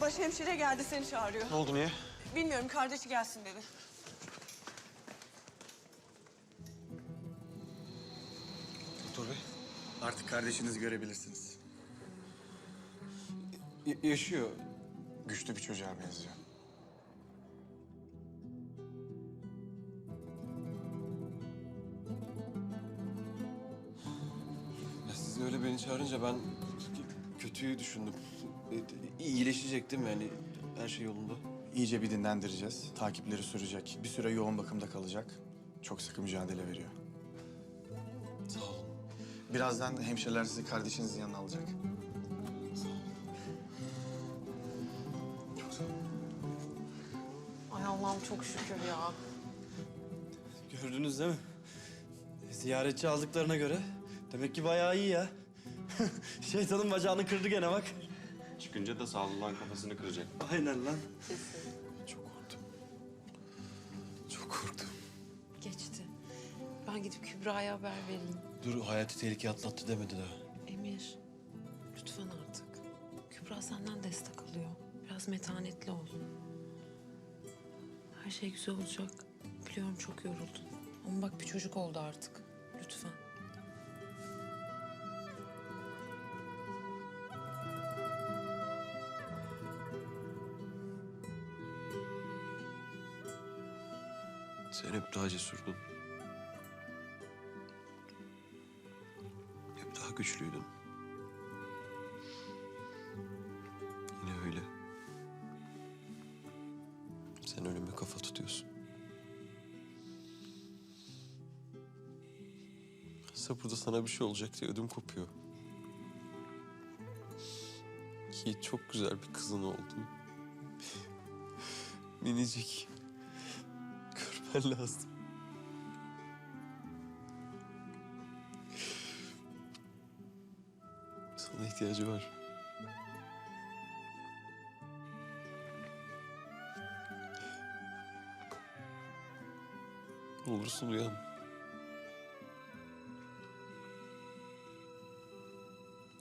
Başhemşire geldi seni çağırıyor. Ne oldu niye? Bilmiyorum kardeşi gelsin dedi. Doktor bey. Artık kardeşinizi görebilirsiniz. y- yaşıyor. Güçlü bir çocuğa benziyor. Ya siz öyle beni çağırınca ben kötüyü düşündüm. E, İyileşecek değil mi yani her şey yolunda? İyice bir dinlendireceğiz. Takipleri sürecek. Bir süre yoğun bakımda kalacak. Çok sıkı mücadele veriyor. Sağ olun. Birazdan hemşireler sizi kardeşinizin yanına alacak. Ay Allah'ım çok şükür ya. Gördünüz değil mi? Ziyaretçi aldıklarına göre demek ki bayağı iyi ya. Şeytanın bacağını kırdı gene bak. Çıkınca da sağlılan kafasını kıracak. Aynen lan. Çok korktum. Çok korktum. Geçti. Ben gidip Kübra'ya haber vereyim. Dur hayati tehlike atlattı demedi daha. Emir, lütfen artık. Kübra senden destek alıyor. Biraz metanetli ol. Her şey güzel olacak. Biliyorum çok yoruldun. Ama bak bir çocuk oldu artık. Lütfen. Daha cesurdun. Hep daha güçlüydün. Yine öyle. Sen ölüme kafa tutuyorsun. Mesela burada sana bir şey olacak diye ödüm kopuyor. Ki çok güzel bir kızın oldu. Minicik. Görmen lazım. Sana ihtiyacı var. Ne olursun uyan.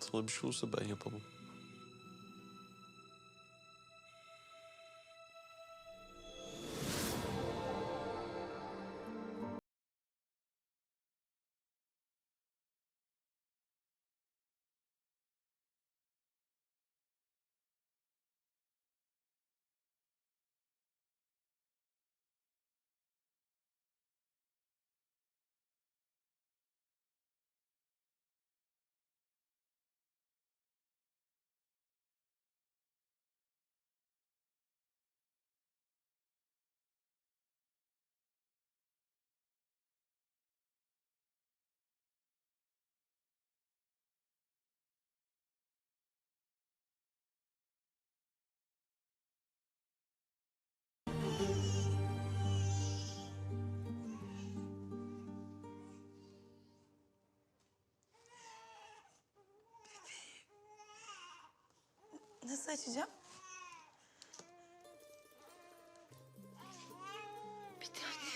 Sana bir şey olursa ben yapamam. Nasıl açacağım? Bir tane.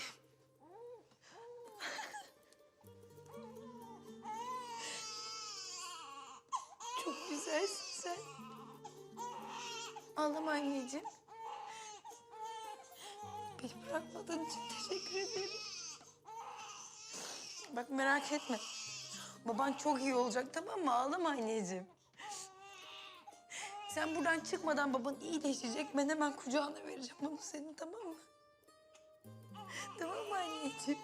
Çok güzelsin sen. Ağlama anneciğim. Beni bırakmadığın için teşekkür ederim. Bak merak etme. Baban çok iyi olacak tamam mı? Ağlama anneciğim. Sen buradan çıkmadan baban iyileşecek. Ben hemen kucağına vereceğim onu senin tamam mı? Tamam mı anneciğim?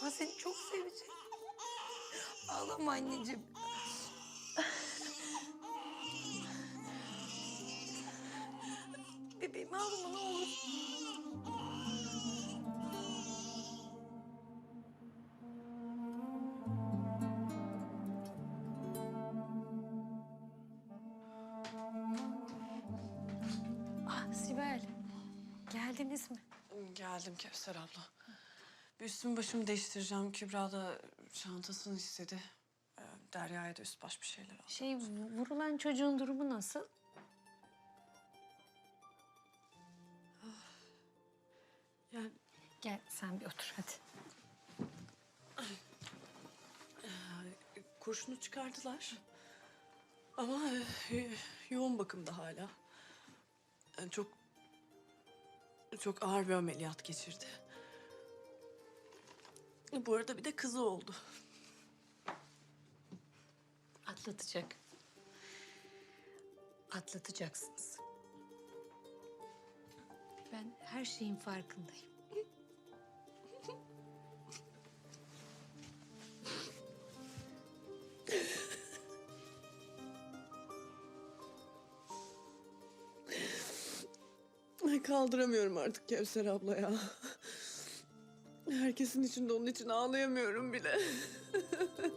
Baban seni çok sevecek. Ağlama anneciğim. Bebeğim ağlama ne olur. Geldiniz mi? Geldim Kevser abla. Bir üstümü başımı değiştireceğim. Kübra da çantasını istedi. Ee, Derya'ya da üst baş bir şeyler al. Şey vurulan çocuğun durumu nasıl? Yani Gel sen bir otur hadi. kurşunu çıkardılar. Ah, Ama e, yoğun bakımda hala. Çok çok ağır bir ameliyat geçirdi. Bu arada bir de kızı oldu. Atlatacak. Atlatacaksınız. Ben her şeyin farkındayım. Kaldıramıyorum artık Kevser abla ya. Herkesin içinde onun için ağlayamıyorum bile.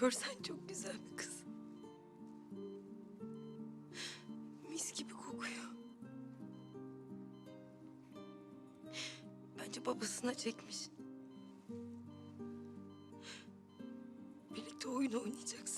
Görsen çok güzel bir kız. Mis gibi kokuyor. Bence babasına çekmiş. Birlikte oyun oynayacaksınız.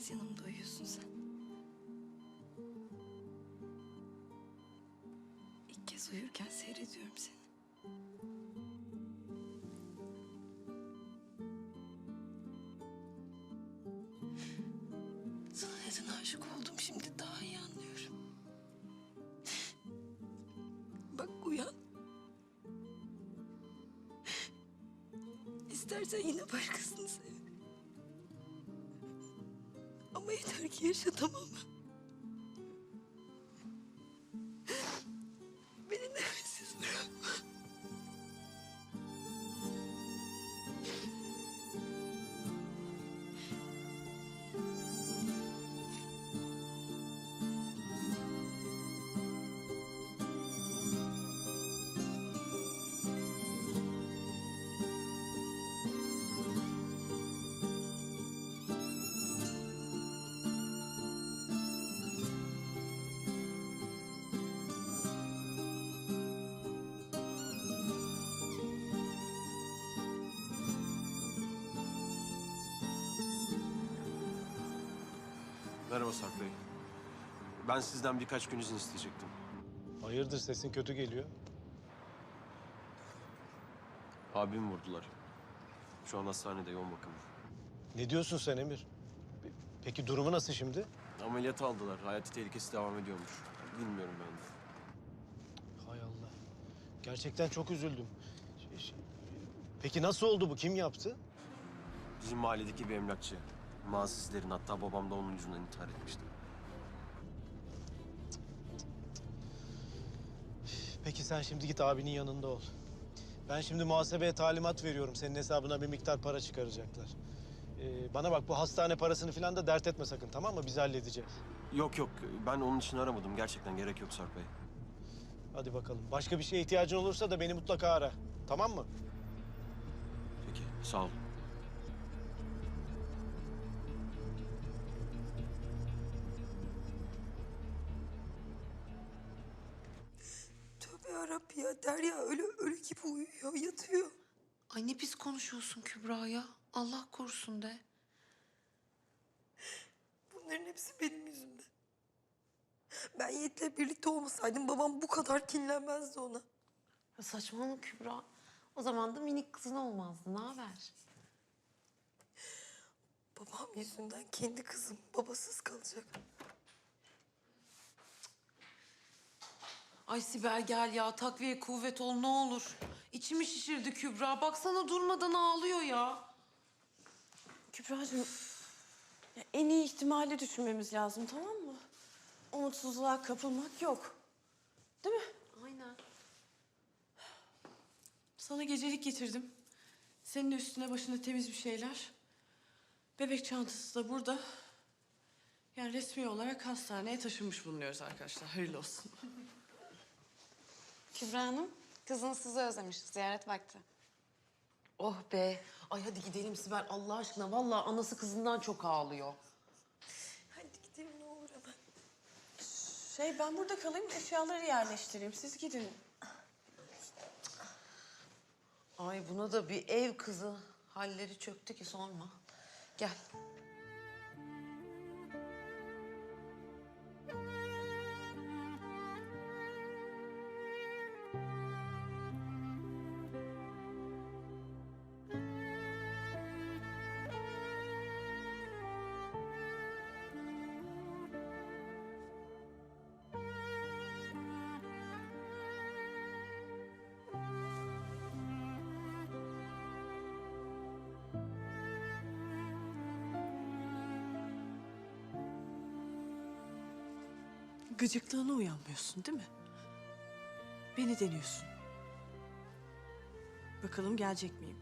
Kez yanımda uyuyorsun sen. İlk kez uyurken seyrediyorum seni. Sana neden aşık oldum şimdi daha iyi anlıyorum. Bak uyan. İstersen yine başkasını sev. Ama yeter ki tamam mı? Merhaba Sarp Bey. Ben sizden birkaç gün izin isteyecektim. Hayırdır sesin kötü geliyor. Abimi vurdular. Şu an hastanede yoğun bakım. Ne diyorsun sen Emir? Pe- Peki durumu nasıl şimdi? Ameliyat aldılar. Hayati tehlikesi devam ediyormuş. Bilmiyorum ben de. Hay Allah. Gerçekten çok üzüldüm. Şey- şey- Peki nasıl oldu bu? Kim yaptı? Bizim mahalledeki bir emlakçı. Mazislerin hatta babam da onun yüzünden intihar etmişti. Peki sen şimdi git abinin yanında ol. Ben şimdi muhasebeye talimat veriyorum. Senin hesabına bir miktar para çıkaracaklar. Ee, bana bak bu hastane parasını falan da dert etme sakın tamam mı? Biz halledeceğiz. Yok yok ben onun için aramadım. Gerçekten gerek yok Sarp Bey. Hadi bakalım. Başka bir şeye ihtiyacın olursa da beni mutlaka ara. Tamam mı? Peki sağ ol. Yarabbi ya Derya öyle ölü gibi uyuyor yatıyor. Ay ne pis konuşuyorsun Kübra ya. Allah korusun de. Bunların hepsi benim yüzümden. Ben Yiğit'le birlikte olmasaydım babam bu kadar kinlenmezdi ona. Ya saçmalama Kübra. O zaman da minik kızın olmazdı. Ne haber? Babam yüzünden kendi kızım babasız kalacak. Ay Sibel gel ya takviye kuvvet ol ne olur. İçimi şişirdi Kübra. Baksana durmadan ağlıyor ya. Kübra'cığım ya en iyi ihtimali düşünmemiz lazım tamam mı? Umutsuzluğa kapılmak yok. Değil mi? Aynen. Sana gecelik getirdim. Senin de üstüne başına temiz bir şeyler. Bebek çantası da burada. Yani resmi olarak hastaneye taşınmış bulunuyoruz arkadaşlar. Hayırlı olsun. Kübra Hanım, kızınız sizi özlemiş. Ziyaret vakti. Oh be. Ay hadi gidelim Sibel Allah aşkına. Vallahi anası kızından çok ağlıyor. Hadi gidelim ne olur hemen. Şey ben burada kalayım eşyaları yerleştireyim. Siz gidin. Ay buna da bir ev kızı. Halleri çöktü ki sorma. Gel. Gıcıklığına uyanmıyorsun değil mi? Beni deniyorsun. Bakalım gelecek miyim?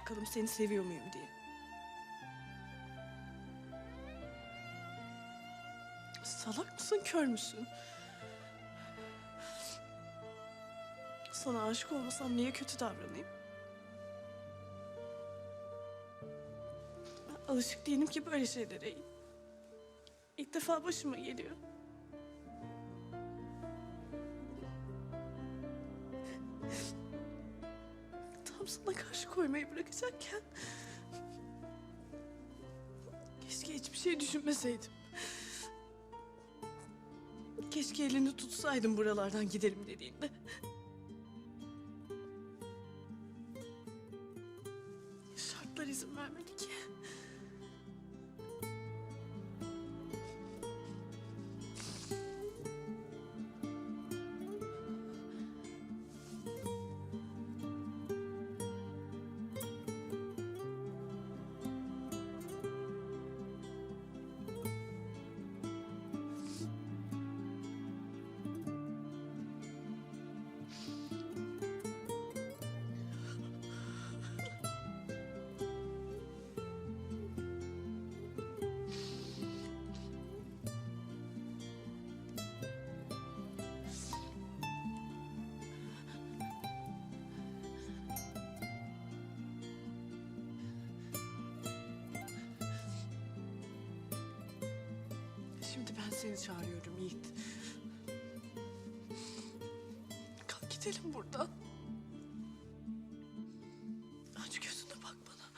Bakalım seni seviyor muyum diye. Salak mısın, kör müsün? Sana aşık olmasam niye kötü davranayım? Alışık değilim ki böyle şeylere. İlk defa başıma geliyor. Tam sana karşı koymayı bırakacakken... Keşke hiçbir şey düşünmeseydim. Keşke elini tutsaydım buralardan gidelim dediğinde. Şartlar izin vermedi ki. Ben seni çağırıyorum Yiğit. Kalk gidelim buradan. Aç gözüne bak bana.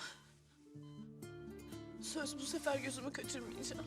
Söz bu sefer gözümü kaçırmayacağım.